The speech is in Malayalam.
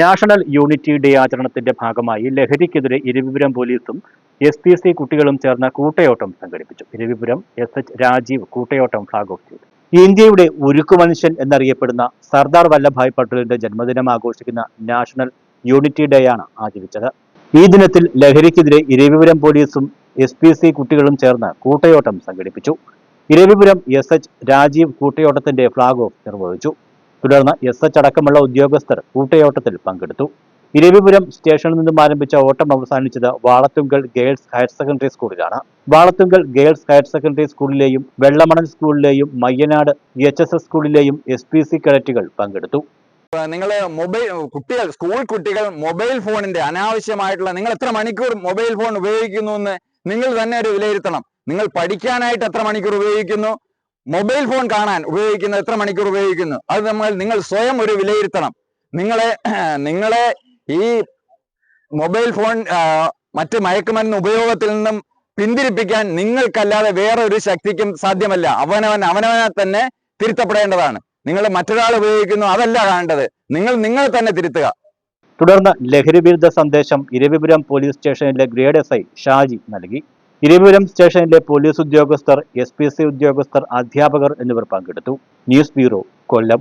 നാഷണൽ യൂണിറ്റി ഡേ ആചരണത്തിന്റെ ഭാഗമായി ലഹരിക്കെതിരെ ഇരവിപുരം പോലീസും എസ് പി സി കുട്ടികളും ചേർന്ന കൂട്ടയോട്ടം സംഘടിപ്പിച്ചു. ഇരവിപുരം എസ് എച്ച് രാജീവ് കൂട്ടയോട്ടം ഫ്ളാഗ് ഓഫ് ചെയ്തു. ഇന്ത്യയുടെ ഉരുക്കു മനുഷ്യൻ എന്നറിയപ്പെടുന്ന സർദാർ വല്ലഭായ് പട്ടേലിന്റെ ജന്മദിനം ആഘോഷിക്കുന്ന നാഷണൽ യൂണിറ്റി ഡേ ആണ് ആചരിച്ചത്. ഈ ദിനത്തിൽ ലഹരിക്കെതിരെ ഇരവിപുരം പോലീസും എസ് പി സി കുട്ടികളും ചേർന്ന് കൂട്ടയോട്ടം സംഘടിപ്പിച്ചു. ഇരവിപുരം എസ് എച്ച് രാജീവ് കൂട്ടയോട്ടത്തിന്റെ ഫ്ളാഗ് ഓഫ് നിർവഹിച്ചു. തുടർന്ന് എസ് എച്ച് അടക്കമുള്ള ഉദ്യോഗസ്ഥർ കൂട്ടയോട്ടത്തിൽ പങ്കെടുത്തു. ഇരവിപുരം സ്റ്റേഷനിൽ നിന്നും ആരംഭിച്ച ഓട്ടം അവസാനിച്ചത് വാളത്തുങ്കൽ ഗേൾസ് ഹയർ സെക്കൻഡറി സ്കൂളിലാണ്. വാളത്തുങ്കൽ ഗേൾസ് ഹയർ സെക്കൻഡറി സ്കൂളിലെയും വെള്ളമണൽ സ്കൂളിലെയും മയ്യനാട് എച്ച് എസ് എസ് സ്കൂളിലെയും എസ് പി സി കേഡറ്റുകൾ പങ്കെടുത്തു. നിങ്ങൾ മൊബൈൽ കുട്ടികൾ സ്കൂൾ കുട്ടികൾ മൊബൈൽ ഫോണിന്റെ അനാവശ്യമായിട്ടുള്ള നിങ്ങൾ എത്ര മണിക്കൂർ മൊബൈൽ ഫോൺ ഉപയോഗിക്കുന്നു എന്ന് നിങ്ങൾ തന്നെ ഒരു വിലയിരുത്തണം. നിങ്ങൾ പഠിക്കാനായിട്ട് എത്ര മണിക്കൂർ ഉപയോഗിക്കുന്നു? മൊബൈൽ ഫോൺ കാണാൻ ഉപയോഗിക്കുന്നത് എത്ര മണിക്കൂർ ഉപയോഗിക്കുന്നു? അത് നമ്മൾ നിങ്ങൾ സ്വയം ഒരു വിലയിരുത്തണം. നിങ്ങളെ നിങ്ങളെ ഈ മൊബൈൽ ഫോൺ മറ്റ് മയക്കുമരുന്ന് ഉപയോഗത്തിൽ നിന്നും പിന്തിരിപ്പിക്കാൻ നിങ്ങൾക്കല്ലാതെ വേറെ ഒരു ശക്തിക്കും സാധ്യമല്ല. അവനവൻ അവനവനെ തന്നെ തിരുത്തപ്പെടേണ്ടതാണ്. നിങ്ങൾ മറ്റൊരാൾ ഉപയോഗിക്കുന്നു അതല്ല കാണേണ്ടത്. നിങ്ങൾ നിങ്ങൾ തന്നെ തിരുത്തുക. തുടർന്ന് ലഹരി വിരുദ്ധ സന്ദേശം ഇരവിപുരം പോലീസ് സ്റ്റേഷനിലെ ഗ്രേഡ് എസ് ഐ ഷാജി നൽകി. ഇരവിപുരം സ്റ്റേഷനിലെ പോലീസ് ഉദ്യോഗസ്ഥർ എസ് പി സി ഉദ്യോഗസ്ഥർ അധ്യാപകർ എന്നിവർ പങ്കെടുത്തു. News bureau Kollam.